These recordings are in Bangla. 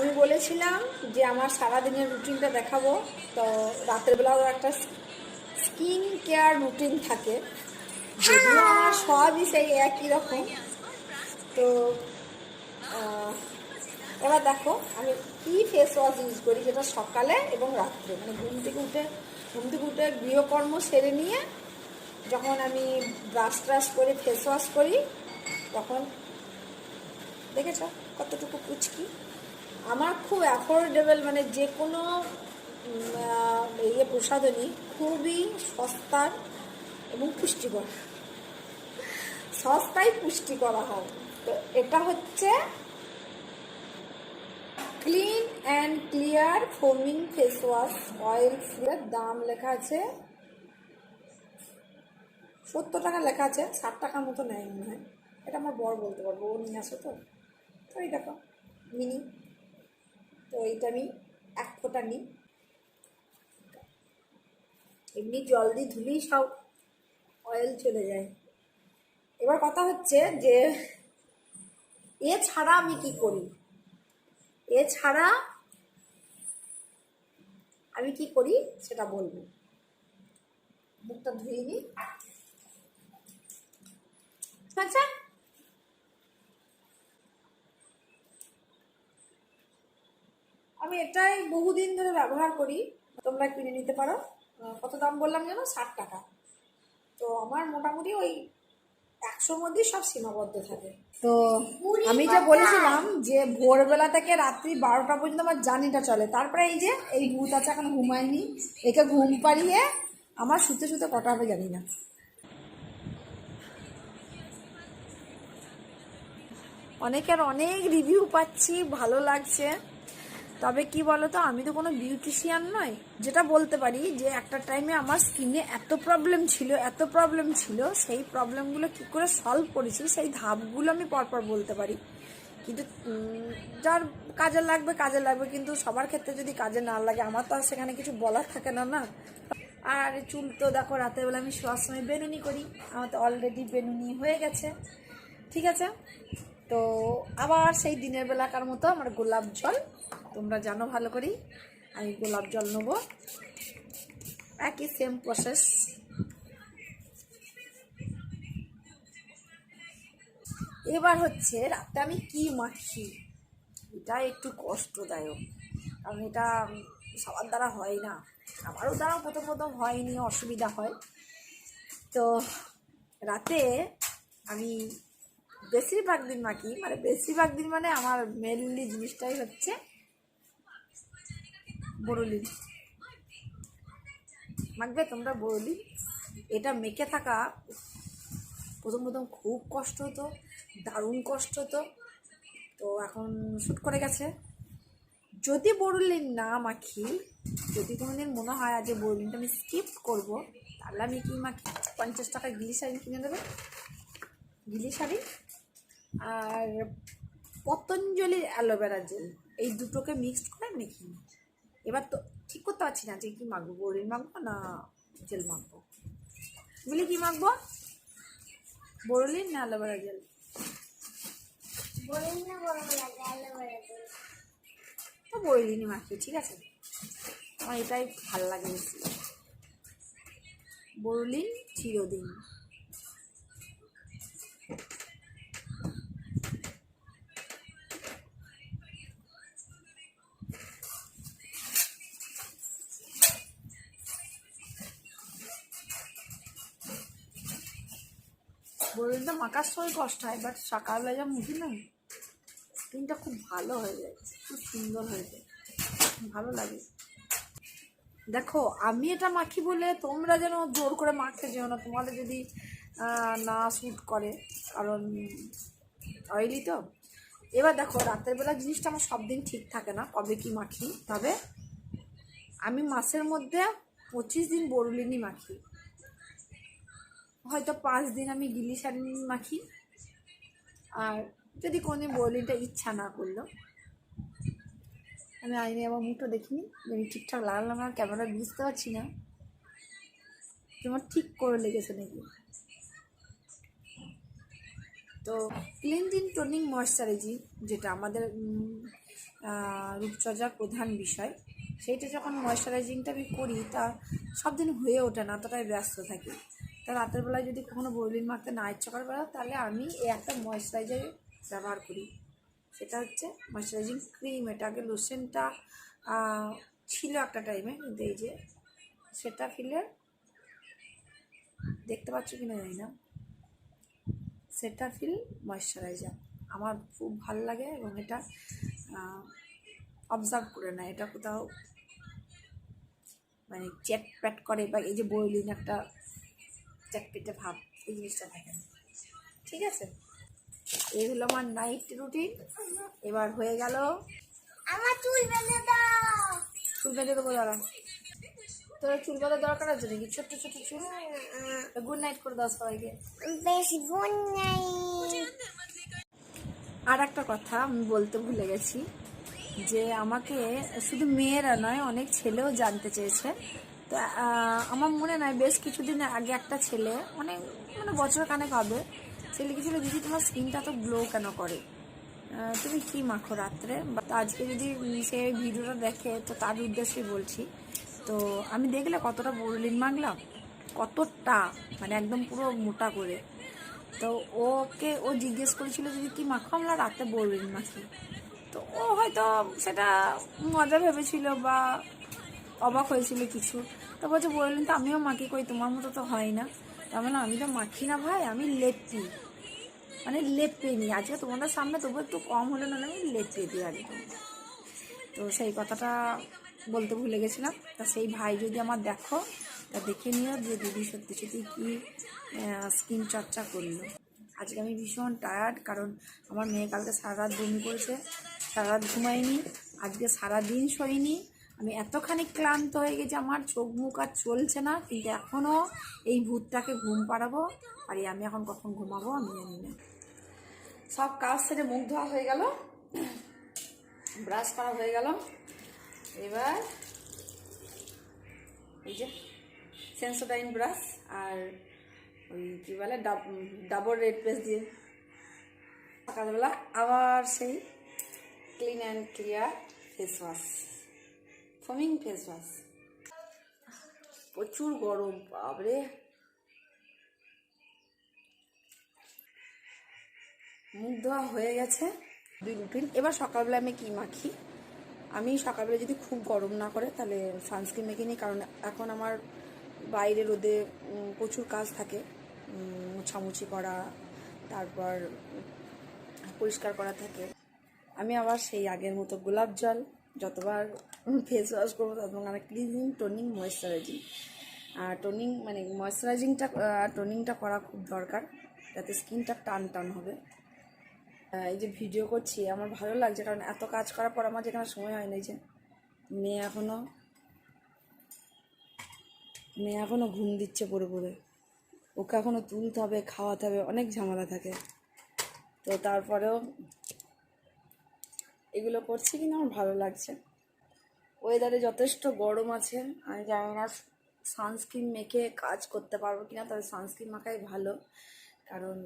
আমি বলেছিলাম যে আমার সারাদিনের রুটিনটা দেখাবো। তো রাতের বেলাও একটা স্কিন কেয়ার রুটিন থাকে। আমার সবই সেই একই রকম। তো এবার দেখো, আমি কি ফেস ওয়াশ ইউজ করি যেটা সকালে এবং রাত্রে। মানে ঘুম থেকে উঠে, ঘুম থেকে উঠে গৃহকর্ম সেরে নিয়ে যখন আমি ব্রাশ ট্রাশ করে ফেস ওয়াশ করি, তখন দেখেছ কতটুকু কুচকি? আমার খুব অ্যাফোর্ডেবল মানে যে কোনো ইয়ে প্রসাধনী খুবই সস্তার এবং পুষ্টিকর। সস্তায় পুষ্টি করা হয়। তো এটা হচ্ছে clean and clear foaming face wash oil free দাম লেখা আছে, সত্তর টাকা লেখা আছে, ষাট টাকার মতো নেয় মনে হয়। এটা আমার বর বলতে পারব, ও নিয়ে আসো তো। তো এই দেখো মিনি তো এইটা আমি এক ফোঁটা নিই। এমনি জল দিয়ে ধুলেই সব অয়েল চলে যায়। এবার কথা হচ্ছে যে এছাড়া আমি কি করি? এছাড়া আমি কি করি সেটা বলব। মুখটা ধুয়ে নিই। আচ্ছা আমি এটাই বহুদিন ধরে ব্যবহার করি। তোমরা কিনে নিতে পারো। কত দাম বললাম যেন? ষাট টাকা। তো আমার মোটামুটি ওই একশোর মধ্যেই সব সীমাবদ্ধ থাকে। তো আমি যে বলেছিলাম যে ভোরবেলা থেকে রাত্রি বারোটা পর্যন্ত আমার জার্নিটা চলে। তারপরে এই যে এই ভূত আছে এখন ঘুমায়নি। একে ঘুম পাড়িয়ে আমার শুতে শুতে কটা হবে জানি না। অনেকের অনেক রিভিউ পাচ্ছি ভালো লাগছে। তবে কি বলতো, আমি তো কোনো বিউটিশিয়ান নয় যেটা বলতে পারি যে, একটা টাইমে আমার স্কিনে এত প্রবলেম ছিল, এত প্রবলেম ছিল, সেই প্রবলেমগুলো কি করে সলভ করেছি, সেই ধাপগুলো আমি পরপর বলতে পারি। কিন্তু যার কাজে লাগবে কাজে লাগবে, কিন্তু সবার ক্ষেত্রে যদি কাজে না লাগে, আমার তো আর সেখানে কিছু বলার থাকে না না? আর চুল তো দেখো, রাতের বেলা আমি শোয়ার সময় বেনুনি করি। আমার তো অলরেডি বেনুনি হয়ে গেছে। ঠিক আছে? তো আবার সেই দিনের বেলাকার মতো আমার গোলাপ জল, তোমরা জানো ভালো করেই আমি গোলাপ জল নেব। একই সেম প্রসেস এবার হচ্ছে রাতে আমি কি মাখি, এটা একটু কষ্টদায়ক, কারণ এটা সবার দ্বারা হয় না। আমারও দ্বারা প্রথম প্রথম হয়নি, অসুবিধা হয়। তো রাতে আমি বেশিরভাগ দিন মাখি মানে বেশিরভাগ দিন মানে আমার মেনলি জিনিসটাই হচ্ছে বরলিন মাখবে তোমরা বরলিন এটা মেখে থাকা প্রথম প্রথম খুব কষ্ট হতো, দারুণ কষ্ট হতো। তো এখন শ্যুট করে গেছে। যদি বরলিন না মাখি, যদি কোনোদিন মনে হয় আজ বরলিনটা আমি স্কিপ করব, তাহলে আমি কি মাখি? পঞ্চাশ টাকা গিলি শাড়ি কিনে দেবে? গিলি শাড়ি? আর পতঞ্জলির অ্যালোভেরা জেল। এই দুটোকে মিক্সড করে মেখে নিই। এবার তো ঠিক করতে পারছি না যে কি মাখবো বড়ির মাখবো না জেল মাখবো? বলি কি মাখবো? বড়লিন না অ্যালোভেরা জেল? তো বড়লিনই মাখি ঠিক আছে? আমার এটাই ভালো লাগে বেশি। বড়লিন চিরদিন। বড়লিনটা মাখার সময় কষ্ট হয় বাট সকালবেলা যা মুখি না স্কিনটা খুব ভালো হয়ে যায়, খুব সুন্দর হয়ে যায়, ভালো লাগে। দেখো, আমি এটা মাখি বলে তোমরা যেন জোর করে মাখতে যেও না, তোমাদের যদি না শ্যুট করে, কারণ অয়েলি তো। এবার দেখো, রাতের বেলা জিনিসটা আমার সব দিন ঠিক থাকে না, কবে কি মাখি, তবে আমি মাসের মধ্যে পঁচিশ দিন বরুলিনি মাখি। হয়তো পাঁচ দিন আমি গিলি শাড়ি মাখি। আর যদি কোনোদিন বরলিনটা ইচ্ছা না করল আমি আইনে আমার মুখটা দেখিনি, আমি ঠিকঠাক লাগালাম না, ক্যামেরা বুঝতে পারছি না। তোমার ঠিক করে লেগেছে নাকি? তো ক্লিনজিং টোনিং ময়শ্চারাইজিং যেটা আমাদের রূপচর্চার প্রধান বিষয়, সেইটা যখন ময়শ্চারাইজিংটা আমি করি, তা সব দিন হয়ে ওঠে না, ততটাই ব্যস্ত থাকি। তা রাতের বেলায় যদি কখনো বোরলিন মারতে না ইচ্ছা করে বেলা তাহলে আমি এই একটা ময়শ্চারাইজার ব্যবহার করি। সেটা হচ্ছে ময়শ্চারাইজিং ক্রিম এটা আগে লোশনটা ছিল একটা টাইমে কিন্তু এই যে সেটা ফিলে দেখতে পাচ্ছ কি না জানি না। সেটা ফিল ময়শ্চারাইজার আমার খুব ভালো লাগে এবং এটা অবজার্ভ করে না এটা কোথাও মানে চ্যাট প্যাট করে বা এই যে বইলিন একটা চ্যাটপেটে ভাব এই জিনিসটা থাকে না ঠিক আছে? এই হলো আমার নাইট রুটিন এবার হয়ে গেল। আমার চুল বেঁধে দাও। চুল বেঁধে দেবো দাঁড়া। তোর চুল বাঁধার দরকার আছে নাকি? ছোট্ট ছোট্ট চুল। গুড নাইট করে দাও সবাইকে। বেশ গুণ নাই আর একটা কথা আমি বলতে ভুলে গেছি যে আমাকে শুধু মেয়েরা নয় অনেক ছেলেও জানতে চেয়েছে। তো আমার মনে নয় বেশ কিছুদিন আগে একটা ছেলে অনেক মানে বছর কানেক হবে সে লিখেছিল দিদি, তোমার স্কিনটা তো গ্লো কেন করে? তুমি কি মাখো রাত্রে? বা আজকে যদি সে ভিডিওটা দেখে, তো তার উদ্দেশ্যেই বলছি। তো আমি দেখলে কতটা বোরলিন মাখলাম, কতটা মানে একদম পুরো মোটা করে। তো ওকে, ও জিজ্ঞেস করেছিল যদি কি মাখো আমরা রাতে বলবেন মাখি? তো ও হয়তো সেটা মজা ভেবেছিল বা অবাক হয়েছিল কিছু। তো বলছে বললেন তো, আমিও মাখি কই তোমার মতো তো হয় না। তার মানে আমি তো মাখি না ভাই, আমি লেপি। মানে লেপে নিই আজকে তোমাদের সামনে তবু একটু কম হলে না আমি লেপে দিই আর তো সেই কথাটা বলতে ভুলে গেছিলাম। তা সেই ভাই যদি আমার দেখো, তা দেখে নিও যে দিদি সত্যি সত্যি কী স্কিন চর্চা করল। আজকে আমি ভীষণ টায়ার্ড কারণ আমার মেয়ে কালকে সারা রাত বমি করেছে সারা রাত ঘুমাইনি আজকে সারা দিন শোয়নি আমি এতখানি ক্লান্ত হয়ে গেছি, আমার চোখ মুখ আর চলছে না, কিন্তু এখনও এই ভূতটাকে ঘুম পাড়াবো, আর আমি এখন কখন ঘুমাবো আমি জানি না। সব কাজ সেরে মুখ ধোয়া হয়ে গেল, ব্রাশ করা হয়ে গেল। এবার এই যে সেন্সোডাইন ব্রাশ আর ওই কী বলে ডাবল রেড পেস্ট দিয়ে সকালবেলা আবার সেই clean and clear face wash. Foaming face wash প্রচুর গরম বাবরে মুখ ধোয়া হয়ে গেছে। দুই রুটিন। এবার সকালবেলা আমি কি মাখি? আমি সকালবেলা যদি খুব গরম না করে, তাহলে সানস্ক্রিন মেখে নিই, কারণ এখন আমার বাইরে রোদে প্রচুর কাজ থাকে। মোছামুছি করা, তারপর পরিষ্কার করা থাকে। আমি আবার সেই আগের মতো গোলাপ জল, যতবার ফেস ওয়াশ করব ততবার আমি ক্লিনিং টোনিং ময়েশ্চারাইজিং আর টোনিং মানে ময়েশ্চারাইজিংটা টোনিংটা করা খুব দরকার, যাতে স্কিনটা টান টান হবে এই যে ভিডিও করছি, আমার ভালো লাগছে, কারণ এত কাজ করার পর আমার যেখানে সময় হয় না যে মেয়ে এখনও মেয়ে এখনও ঘুম দিচ্ছে পড়ে পড়ে। ওকে এখনও তুলতে হবে, খাওয়াতে হবে, অনেক ঝামেলা থাকে। তো তারপরেও এগুলো করছি কিনা, আমার ভালো লাগছে। ওয়েদারে যথেষ্ট গরম আছে। আমি জানি না সানস্ক্রিন মেখে কাজ করতে পারব কিনা, তবে সানস্ক্রিন মাখাই ভালো। কারণ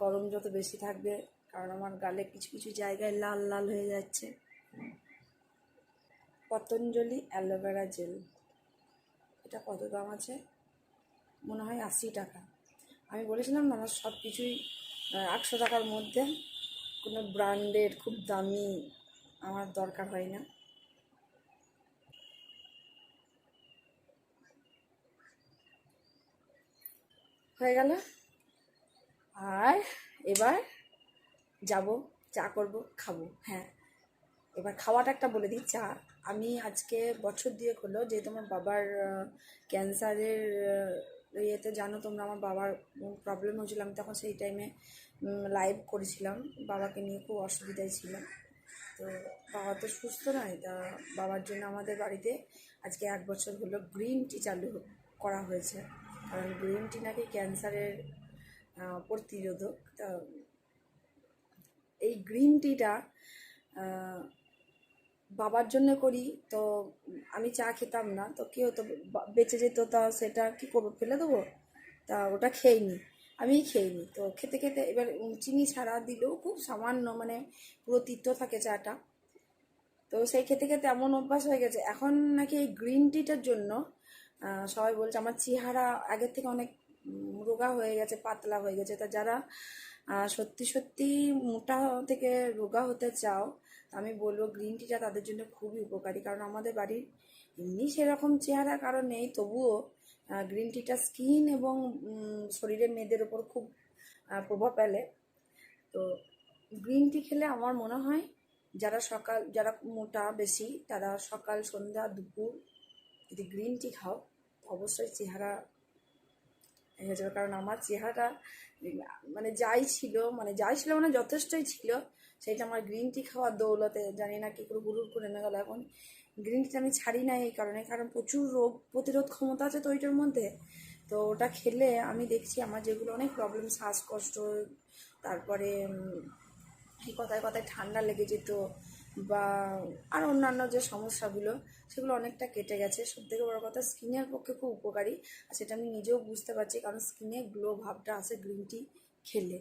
গরম যত বেশি থাকবে, কারণ আমার গালে কিছু কিছু জায়গায় লাল লাল হয়ে যাচ্ছে। Patanjali aloe vera gel. এটা কত দাম আছে? মনে হয় আশি টাকা। আমি বলেছিলাম না, আমার সব কিছুই একশো টাকার মধ্যে। কোনো ব্র্যান্ডের খুব দামি আমার দরকার হয় না। হয়ে গেল। আর এবার যাব, চা করব, খাব হ্যাঁ। এবার খাওয়াটা একটা বলে দিই, চা। আমি আজকে বছর দিয়ে হলো যেহেতু আমার বাবার ক্যান্সারের ইয়েতে জানো তোমরা, আমার বাবার প্রবলেম হয়েছিল। আমি তখন সেই টাইমে লাইভ করেছিলাম। বাবাকে নিয়ে খুব অসুবিধায় ছিলাম। তো বাবা তো সুস্থ নয়, তা বাবার জন্য আমাদের বাড়িতে আজকে এক বছর হলো গ্রিন টি চালু করা হয়েছে। কারণ গ্রিন টি নাকি ক্যান্সারের প্রতিরোধক, তা, এই গ্রিন টিটা বাবার জন্য করি, তো আমি চা খেতাম না, তো কেউ তো বেঁচে যেত, তা সেটা কি করব, ফেলে দেবো? তা ওটা খেয়ে নি আমি খেয়ে নিই তো খেতে খেতে এবার চিনি ছাড়া দিলেও খুব সামান্য মানে পুরো তিক্ত থাকে চাটা, তো সেই খেতে খেতে এমন অভ্যাস হয়ে গেছে, এখন নাকি এই গ্রিন টিটার জন্য সবাই বলছে আমার চেহারা আগের থেকে অনেক রোগা হয়ে গেছে পাতলা হয়ে গেছে। তা যারা সত্যি সত্যি মোটা থেকে রোগা হতে চাও আমি বলব গ্রিন টিটা তাদের জন্য খুবই উপকারী। কারণ আমাদের বাড়ির এমনি সেরকম চেহারা কারও নেই তবুও গ্রিন টিটা স্কিন এবং উম, শরীরের মেয়েদের ওপর খুব প্রভাব ফেলে। তো গ্রিন টি খেলে আমার মনে হয় যারা সকাল যারা মোটা বেশি তারা সকাল সন্ধ্যা দুপুর যদি গ্রিন টি খাও অবশ্যই চেহারা হয়ে যাবে। কারণ আমার চেহারাটা মানে যাই ছিল মানে যাই ছিল মানে যথেষ্টই ছিল, সেটা আমার গ্রিন টি খাওয়ার দৌলতে, জানি না কী করে হুড়ুর করে এনে গেল। এখন গ্রিন টিটা আমি ছাড়ি না এই কারণে, কারণ প্রচুর রোগ প্রতিরোধ ক্ষমতা আছে তো ওইটার মধ্যে। তো ওটা খেলে আমি দেখছি আমার যেগুলো অনেক প্রবলেম শ্বাসকষ্ট, তারপরে কথায় কথায় ঠান্ডা লেগে যেত বা আর অন্যান্য যে সমস্যাগুলো সেগুলো অনেকটা কেটে গেছে। সব থেকে বড় কথা, স্কিনের পক্ষে খুব উপকারী। আর সেটা আমি নিজেও বুঝতে পারছি, কারণ স্কিনে গ্লো ভাবটা আসে গ্রিন টি খেলে।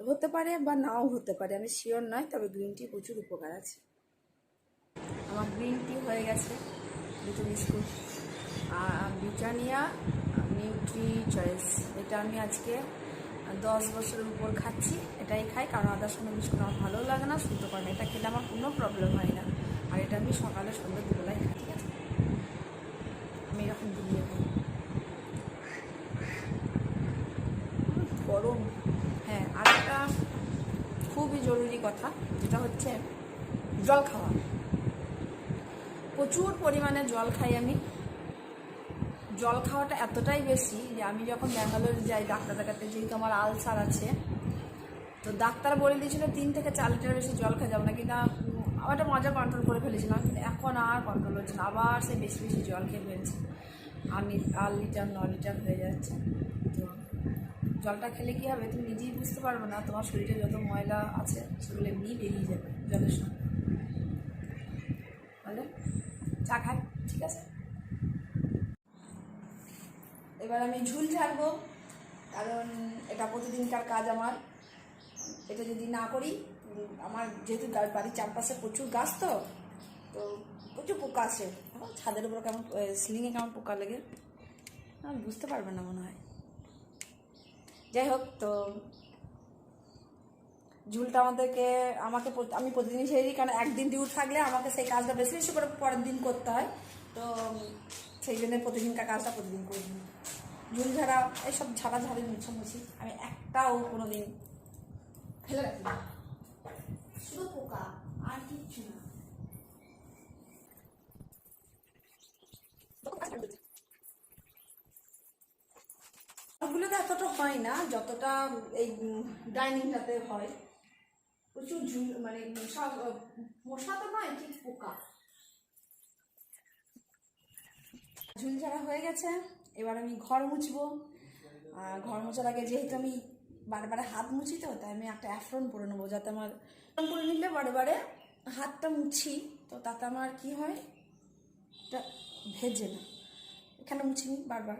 হতে পারে বা নাও হতে পারে, আমি শিওর নয়, তবে গ্রিন টি প্রচুর উপকার আছে। আমার গ্রিন টি হয়ে গেছে, দুটো বিস্কুট। আর ব্রিটানিয়া নিউট্রি চয়েস। এটা আমি আজকে দশ বছরের উপর খাচ্ছি, এটাই খাই, কারণ আদার সঙ্গে বিস্কুট আমার ভালো লাগে না শুনতে পারে না। এটা খেলে আমার কোনো প্রবলেম হয় না। আর এটা আমি সকালে, সন্ধ্যে দুবেলায় খাই, ঠিক আছে? আমি এরকম ঘুমিয়ে গরম। হ্যাঁ আর একটা খুবই জরুরি কথা, যেটা হচ্ছে জল খাওয়া। প্রচুর পরিমাণে জল খাই আমি। জল খাওয়াটা এতটাই বেশি যে আমি যখন ব্যাঙ্গালোর যাই ডাক্তার দেখাতে যেহেতু আমার আলসার আছে, তো ডাক্তার বলে দিয়েছিল তিন থেকে চার লিটার বেশি জল খেয়ে যাব না কিন্তু আমার একটা মজা কন্ট্রোল করে ফেলেছিলাম, কিন্তু এখন আর কন্ট্রোল হচ্ছে না। আবার সেই বেশি বেশি জল খেয়ে ফেলছি। আর আট লিটার, ন লিটার হয়ে যাচ্ছে। তো জলটা খেলে কী হবে? তুমি নিজেই বুঝতে পারবে না। তোমার শরীরে যত ময়লা আছে, সেগুলো এমনিই বেরিয়ে যাবে জলের সঙ্গে। বলে? চা খাই, ঠিক আছে? এবার আমি ঝুল ছাড়বো, কারণ এটা প্রতিদিনকার কাজ আমার। এটা যদি না করি আমার যেহেতু বাড়ির চারপাশে প্রচুর গাছ তো তো প্রচুর পোকা আছে। ছাদের উপর কেমন সিলিংয়ে কেমন পোকা লেগে, আমি বুঝতে পারবে না মনে হয়। যাই হোক, তো ঝুলটা আমাদেরকে, আমাকে আমি প্রতিদিন সেই কারণ একদিন ডিউট থাকলে আমাকে সেই কাজটা বেশি বেশি করে পরের দিন করতে হয়। তো সেই জন্য প্রতিদিনকার কাজটা প্রতিদিন করি ঝুল ঝাড়া, এইসব ঝাড়া ঝাড়ি মুছামুছি, আমি একটাও কোনো দিন ফেলে রাখি না। পোকা আর কিচ্ছু না। হয় না, যতটা এই ডাইনিংটাতে হয়। প্রচুর ঝুল মানে সব মশা তো নয়, ঠিক পোকা। ঝুল ঝাড়া হয়ে গেছে, এবার আমি ঘর মুছবো। ঘর মোছার আগে যেহেতু আমি বারে বারে হাত মুছি তো, তাই আমি একটা অ্যাফ্রন পরে নেব যাতে আমার পরে নিলে বারে বারে হাতটা মুছি, তো তাতে আমার কি হয়? এটা ভেজে না। এখানে মুছি নি বারবার।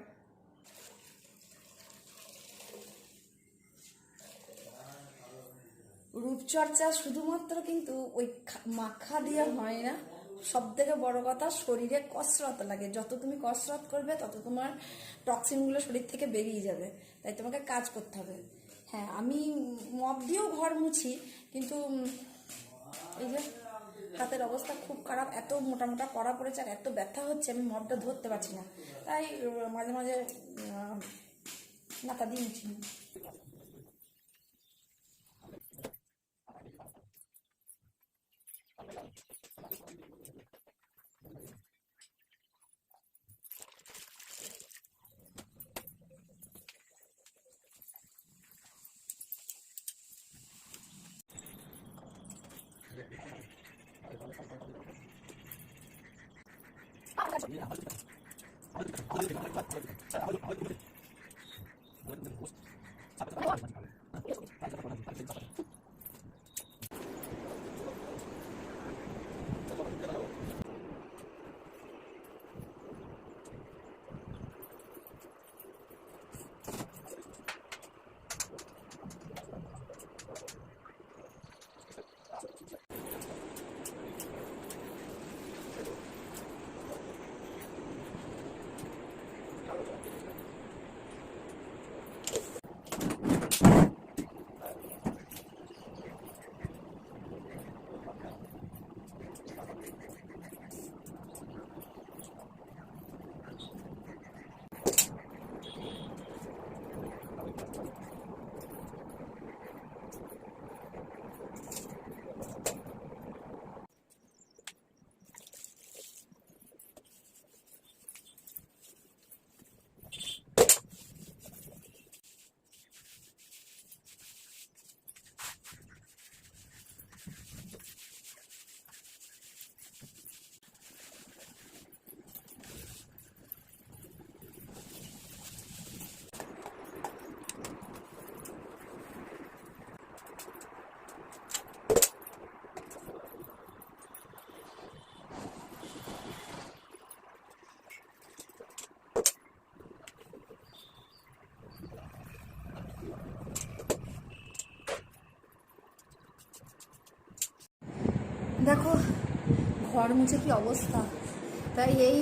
রূপচর্চা শুধুমাত্র কিন্তু ওই মাখা দিয়ে হয় না। সব থেকে বড় কথা, শরীরে কসরত লাগে। যত তুমি কসরত করবে, তত তোমার টক্সিনগুলো শরীর থেকে বেরিয়ে যাবে। তাই তোমাকে কাজ করতে হবে। হ্যাঁ আমি মপ দিয়েও ঘর মুছি, কিন্তু এই যে হাতের অবস্থা খুব খারাপ, এত মোটা মোটা করা পড়েছে আর এত ব্যথা হচ্ছে, আমি মপটা ধরতে পারছি না। তাই মাঝে মাঝে নাতা দিয়ে মুছি। 再打我就打我就 দেখো, ঘর মুছে কি অবস্থা? তাই এই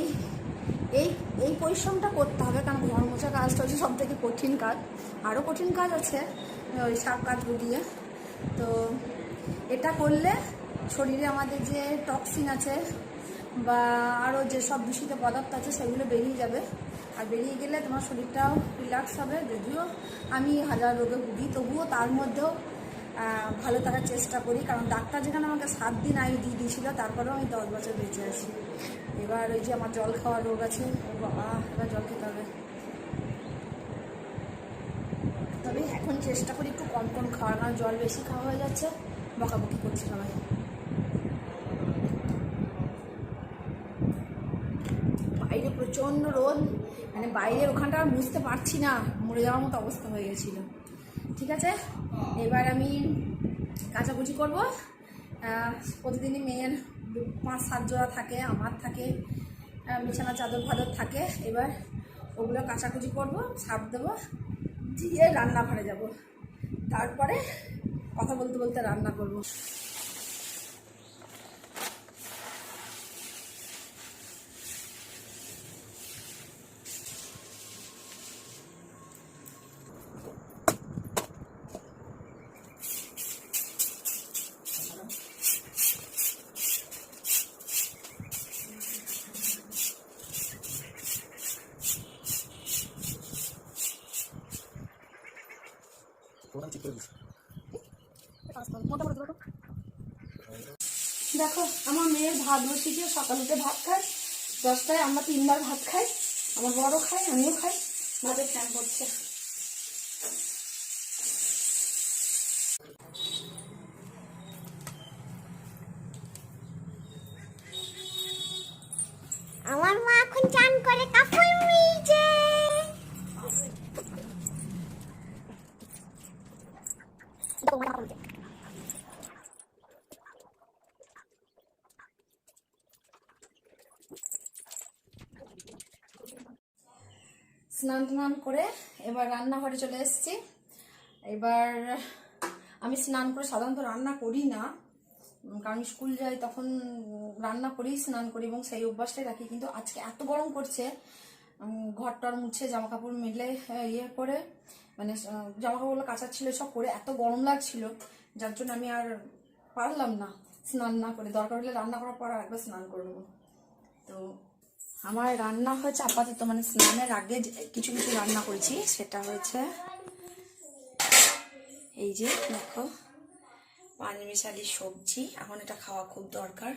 এই এই পরিশ্রমটা করতে হবে, কারণ ঘর মোছা কাজটা হচ্ছে সব থেকে কঠিন কাজ। আরও কঠিন কাজ আছে, ওই সাপ কাজগুলো দিয়ে। তো এটা করলে শরীরে আমাদের যে টক্সিন আছে বা আরও যেসব দূষিত পদার্থ আছে, সেগুলো বেরিয়ে যাবে। আর বেরিয়ে গেলে তোমার শরীরটাও রিল্যাক্স হবে। যদিও আমি হাজার রোগে ভুগি, তবুও তার মধ্যেও ভালো থাকার চেষ্টা করি। কারণ ডাক্তার যেখানে আমাকে সাত দিন আয়ু দিয়ে দিয়েছিল, তারপরেও আমি দশ বছর বেঁচে আছি। এবার ওই যে আমার জল খাওয়ার রোগ আছে, ও বাবা, এবার জল খেতে হবে। তবে এখন চেষ্টা করি একটু কম কম খাওয়ার, কারণ জল বেশি খাওয়া হয়ে যাচ্ছে। বকাবকি করছে সবাই। বাইরে প্রচণ্ড রোদ মানে বাইরে ওখানটা আর বুঝতে পারছি না, মরে যাওয়ার মতো অবস্থা হয়ে গেছিল। ঠিক আছে? এবার আমি কাচাকুচি করব। প্রতিদিনই মেয়ের পাঁচ, সাত জোড়া থাকে, আমার থাকে বিছানা চাদর ফাদর থাকে। এবার ওগুলো কাচাকুচি করব সাপ দেবো, দিয়ে রান্না ঘরে যাব। তারপরে কথা বলতে বলতে রান্না করব দেখো আমার মেয়ের ভাত বসিয়ে সকাল উঠে ভাত খায় দশটায় আমরা তিনবার ভাত খাই। আমার বড় খাই আমিও খাই। ভাতের ফ্যান করছে আমার মা এখন চান করে কাপড় মিলছে স্নান করে এবার রান্নাঘরে চলে এসেছি। এবার আমি স্নান করে সাধারণত রান্না করি না কারণ স্কুল যাই তখন রান্না করি স্নান করি এবং সেই অভ্যাসটাই রাখি। কিন্তু আজকে এত গরম করছে উম, ঘর টর মুছে জামা কাপড় মিলে ইয়ে করে মানে জামা কাপড়গুলো কাচার ছিল সব করে এত গরম লাগছিল যার জন্য আমি আর পারলাম না স্নান না করে। দরকার হলে রান্না করার পর আর একবার স্নান করে তো আমার রান্না হয়েছে আপাতত মানে স্নানের আগে কিছু কিছু রান্না করেছি, সেটা হয়েছে এই যে, দেখো পাঁচমিশালি সবজি। এখন এটা খাওয়া খুব দরকার।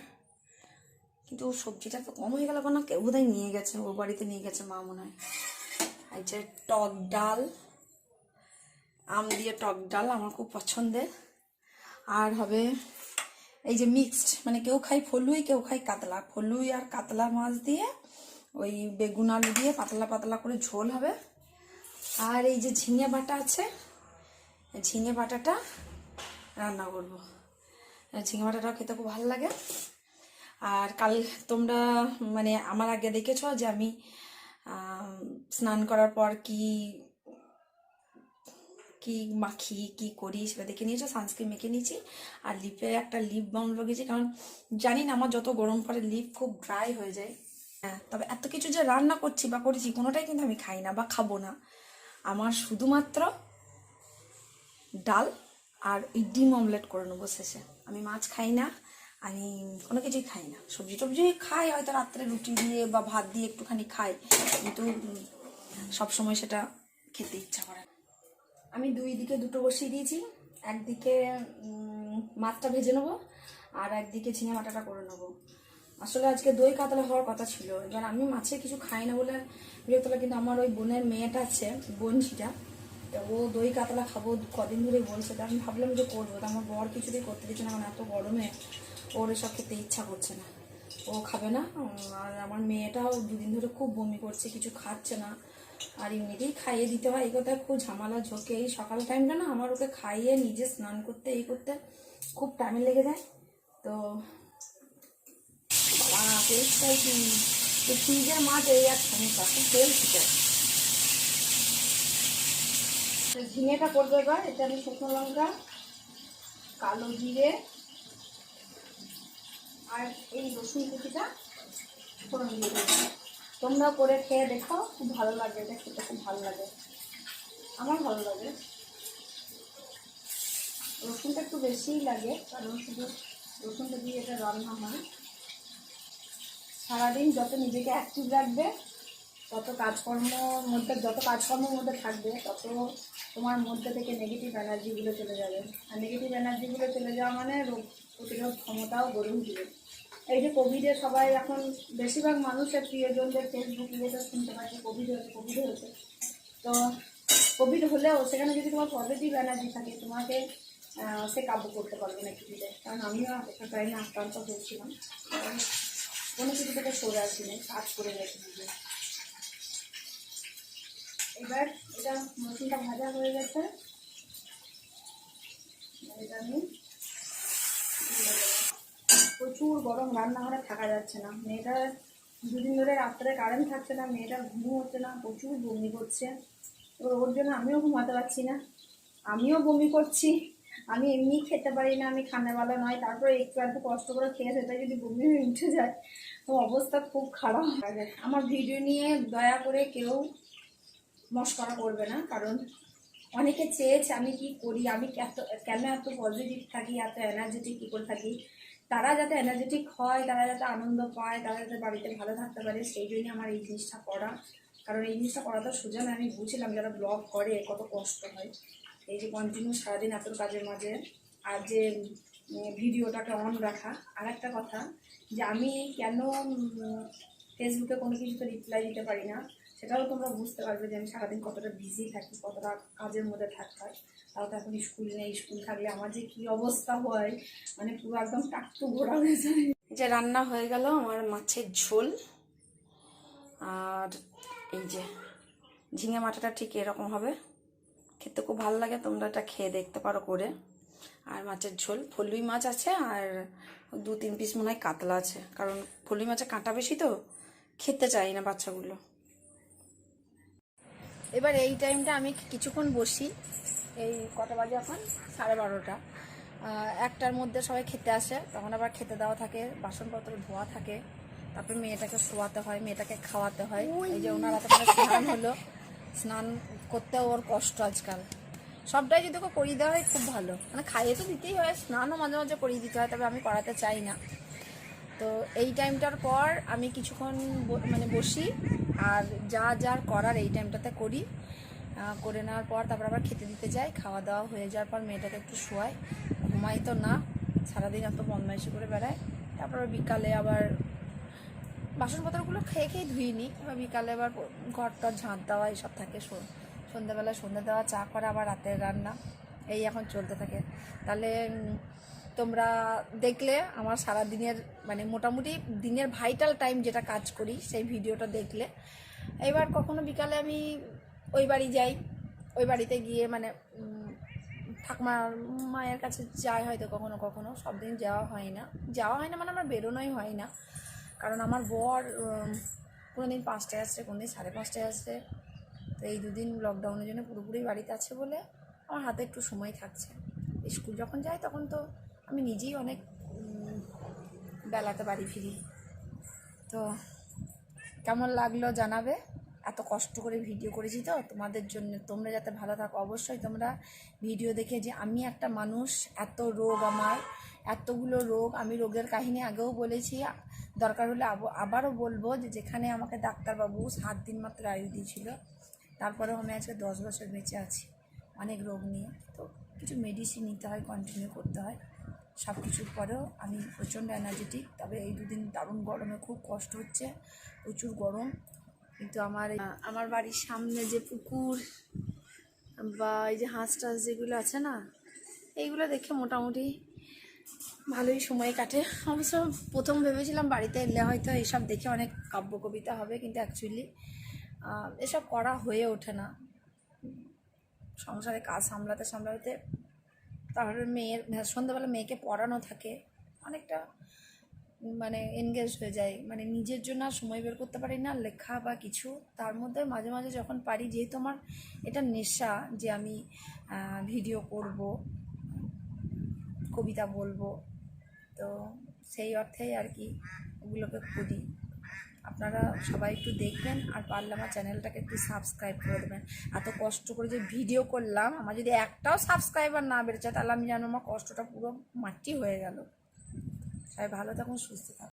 কিন্তু সবজিটা তো কম হয়ে গেল না কেউ বোধহয় নিয়ে গেছে, ওর বাড়িতে নিয়ে গেছে মা মনে হয়। এই যে টক ডাল, আম দিয়ে টক ডাল আমার খুব পছন্দের। আর হবে এই যে মিক্সড মানে কেউ খাই ফলুই, কেউ খাই কাতলা। ফলুই আর কাতলা মাছ দিয়ে ওই বেগুন আলু দিয়ে পাতলা পাতলা করে ঝোল হবে। আর এই যে ঝিঙে বাটা আছে ঝিঙে বাটাটা রান্না করব। ঝিঙে বাটাটাও খেতে খুব ভালো লাগে। আর কাল তোমরা মানে আমার আগে দেখেছ যে আমি স্নান করার পর কি কি মাখি, কি করি সেটা দেখে নিয়েছো, সানস্ক্রিন মেখে নিয়েছি। আর লিপে একটা লিপ বাম লাগিয়েছি কারণ জানি না, আমার যত গরম পরে লিপ খুব ড্রাই হয়ে যায়। হ্যাঁ তবে এত কিছু যে রান্না করছি বা করেছি কোনোটাই কিন্তু আমি খাই না বা খাব না। আমার শুধুমাত্র ডাল আর ওই ডিম অমলেট করে নেব শেষে। আমি মাছ খাই না, আমি কোনো কিছুই খাই না। সবজি টবজি খাই, হয়তো রাত্রে রুটি দিয়ে বা ভাত দিয়ে একটুখানি খাই, কিন্তু সবসময় সেটা খেতে ইচ্ছা করে আমি দুই দিকে দুটো বসিয়ে দিয়েছি, একদিকে মাছটা ভেজে নেব আর একদিকে ঝিঙে মাটাটা করে নেব। আসলে আজকে দই কাতলা হওয়ার কথা ছিল। এবার আমি মাছে কিছু খাই না বলে বিরক্ত কিন্তু আমার ওই বোনের মেয়েটা আছে বোনঝিটা তো ও দই কাতলা খাব কদিন ধরে বলছে, তো আমি ভাবলাম যে করব। তো আমার বর কিছুতেই করতে দিচ্ছে না, কারণ এত গরমে ওর এসব খেতে ইচ্ছা করছে না। ও খাবে না আর আমার মেয়েটাও দুদিন ধরে খুব বমি করছে, কিছু খাচ্ছে না। আর এমনিতেই খাইয়ে দিতে হয়, এই কথায় খুব ঝামেলা, ঝোঁকে। এই সকাল টাইমটা না আমার ওকে খাইয়ে নিজে স্নান করতে, এই করতে খুব টাইম লেগে যায়। তো তেলটাই কি তো ফ্রিজের মাছ এই এক সমস্যা খুব তেল ছিল ঝিঙেটা করবে এবার, এটা আমি শুকনো লঙ্কা, কালো জিরে, আর এই রসুন কুচিটা ফোড়ন দিয়ে দেবো। তোমরা করে খেয়ে দেখো, খুব ভালো লাগে এটা খেতে খুব ভালো লাগে। আমার ভালো লাগে। রসুনটা একটু বেশিই লাগে, কারণ শুধু রসুনটা দিয়ে এটা রান্না হয়। সারাদিন যত নিজেকে অ্যাক্টিভ রাখবে, তত কাজকর্মর মধ্যে, যত কাজকর্মের মধ্যে থাকবে, তত তোমার মধ্যে থেকে নেগেটিভ এনার্জিগুলো চলে যাবে। আর নেগেটিভ এনার্জিগুলো চলে যাওয়া মানে রোগ প্রতিরোধ ক্ষমতাও গড়ে উঠবে। এই যে কোভিডে সবাই এখন বেশিরভাগ মানুষের প্রিয়জনদের ফেসবুক ইয়েতে শুনতে পাচ্ছে কোভিড হয়েছে কোভিড হয়েছে। তো কোভিড হলেও সেখানে যদি তোমার পজিটিভ এনার্জি থাকে, তোমাকে সে কাব্য করতে পারবে না কিছুতে কারণ আমিও একটা টাইমে আক্রান্ত হয়েছিলাম। কোনো কিছু থেকে সরে আসিনি, কাজ করে গেছি। নিজে এবার এটা মশলাটা ভাজা হয়ে গেছে। এটা আমি প্রচুর গরম রান্নাঘরে থাকা যাচ্ছে না। মেয়েটার দুদিন ধরে রাত্রে কারেন্ট থাকছে না মেয়েটার ঘুম হচ্ছে না, প্রচুর বমি করছে। ওর জন্য আমিও ঘুমাতে পারছি না। আমিও বমি করছি। আমি এমনি খেতে পারি না, আমি খানেওয়ালা নয়, তারপরে একটু একটু কষ্ট করে খেয়ে সেটা যদি বমি উঠে যায়, তো অবস্থা খুব খারাপ। আমার ভিডিও নিয়ে দয়া করে কেউ মস্করা করবে না, কারণ অনেকে চেয়েছে আমি কি করি, আমি এত, কেন এত পজিটিভ থাকি, এত এনার্জেটিক কী করে থাকি? তারা যাতে এনার্জেটিক হয়, তারা যাতে আনন্দ পায়, তারা যাতে বাড়িতে ভালো থাকতে পারে, সেই জন্যই আমার এই জিনিসটা করা। কারণ এই জিনিসটা করা তো সোজা আমি বুঝলাম যারা ব্লগ করে, কত কষ্ট হয়। এই যে কন্টিনিউ সারাদিন এত কাজের মাঝে, আর যে ভিডিওটাকে অন রাখা আর একটা কথা যে আমি কেন ফেসবুকে কোনো কিছুতে রিপ্লাই দিতে পারি না, সেটাও তোমরা বুঝতে পারবে যে আমি সারাদিন কতটা বিজি থাকি, কতটা কাজের মধ্যে থাকতে হয় তাও তো এখন স্কুল নেই স্কুল থাকলে আমার যে কী অবস্থা হয় মানে পুরো একদম টাকটু ঘোরা হয়ে যায়। যে রান্না হয়ে গেল আমার মাছের ঝোল, আর এই যে ঝিঙে মাথাটা ঠিক এরকম হবে। খেতে খুব ভালো লাগে তোমরা এটা খেয়ে দেখতে পারো করে। আর মাছের ঝোল ফলুই মাছ আছে আর দু তিন পিস মনে হয় কাতলা আছে। কারণ ফলুই মাছে কাঁটা বেশি তো খেতে চাই না বাচ্চাগুলো। এবার এই টাইমটা আমি কিছুক্ষণ বসি এই কটা বাজে এখন? সাড়ে বারোটা। একটার মধ্যে সবাই খেতে আসে তখন আবার খেতে দেওয়া থাকে বাসনপত্র ধোয়া থাকে তারপরে মেয়েটাকে শোয়াতে হয় মেয়েটাকে খাওয়াতে হয়। এই যে ওনার স্নান হলো। স্নান করতেও ওর কষ্ট আজকাল। সবটাই যদি ওকে করিয়ে দেওয়া হয়, খুব ভালো। মানে খাইয়ে তো দিতেই হয়, স্নানও মাঝে মাঝে করিয়ে দিতে হয়, তবে আমি করাতে চাই না। তো এই টাইমটার পর আমি কিছুক্ষণ মানে বসি, আর যা যার করার এই টাইমটাতে করি। করে নেওয়ার পর তারপর আবার খেতে দিতে যাই, খাওয়া দাওয়া হয়ে যাওয়ার পর মেয়েটাকে একটু শোয়াই। ঘুমাই তো না, সারাদিন এত বদমাইশি করে বেড়ায়। তারপর বিকালে আবার বাসনপত্রগুলো খেয়ে খেয়ে ধুইনি। এবার বিকালে আবার ঘর টর ঝাঁট দেওয়া এইসব থাকে সন্ধ্যাবেলা সন্ধ্যা দেওয়া, চা করা, আবার রাতের রান্না। এই এখন চলতে থাকে। তাহলে তোমরা দেখলে আমার সারা দিনের মানে মোটামুটি দিনের ভাইটাল টাইম যেটা কাজ করি, সেই ভিডিওটা দেখলে। এবার কখনো বিকালে আমি ওই বাড়ি যাই। ওই বাড়িতে গিয়ে মানে ঠাকুমার মায়ের কাছে যাই হয়তো কখনো কখনো। সব দিন যাওয়া হয় না। যাওয়া হয় না মানে আমার বেরোনোই হয় না। কারণ আমার বর কোনো দিন পাঁচটায় আসছে কোনো দিন সাড়ে পাঁচটায় আসছে। তো এই দুদিন লকডাউনের জন্য পুরোপুরি বাড়িতে আছে বলে আমার হাতে একটু সময় থাকছে। স্কুল যখন যাই তখন তো আমি নিজেই অনেক বেলাতে বাড়ি ফিরি। তো কেমন লাগল জানাবে? এত কষ্ট করে ভিডিও করেছি তো, তোমাদের জন্য, তোমরা যাতে ভালো থাকো, অবশ্যই তোমরা ভিডিও দেখে যে আমি একটা মানুষ, এত রোগ আমার এতগুলো রোগ আমি রোগের কাহিনী আগেও বলেছি দরকার হলে আব- আবারও বলব যে যেখানে আমাকে ডাক্তারবাবু সাত দিন মাত্র আয়ু দিয়েছিল, তারপরেও আমি আজকে দশ বছর বেঁচে আছি, অনেক রোগ নিয়ে। তো কিছু মেডিসিন নিতে হয় কন্টিনিউ করতে হয়। সব কিছুর পরেও আমি প্রচণ্ড এনার্জেটিক তবে এই দুদিন দারুণ গরমে খুব কষ্ট হচ্ছে, প্রচুর গরম। কিন্তু আমার আমার বাড়ির সামনে যে পুকুর বা এই যে হাঁস টাস যেগুলো আছে না, এইগুলো দেখে মোটামুটি ভালোই সময় কাটে। অবশ্য প্রথম ভেবেছিলাম বাড়িতে এলে হয়তো এইসব দেখে অনেক কাব্য কবিতা হবে, কিন্তু অ্যাকচুয়ালি এসব করা হয়ে ওঠে না। সংসারে কাজ সামলাতে সামলাতে তাহলে মেয়ের, সন্ধ্যাবেলা মেয়েকে পড়ানো থাকে, অনেকটা মানে এনগেজ হয়ে যায়। মানে নিজের জন্য আর সময় বের করতে পারি না, লেখা বা কিছু। তার মধ্যে মাঝে মাঝে যখন পারি, যেহেতু আমার এটা নেশা যে আমি ভিডিও করব কবিতা বলব। তো সেই অর্থেই আর কি ওগুলোকে করি। আপনারা সবাই একটু দেখবেন আর পারলে আমার চ্যানেলটাকে একটু সাবস্ক্রাইব করে দেবেন। এত কষ্ট করে যে ভিডিও করলাম, আমার যদি একটাও সাবস্ক্রাইবার না বেড়েছে, তাহলে আমি জানো আমার কষ্টটা পুরো মাটি হয়ে গেল। সবাই ভালো থাকুন, সুস্থ থাকুন।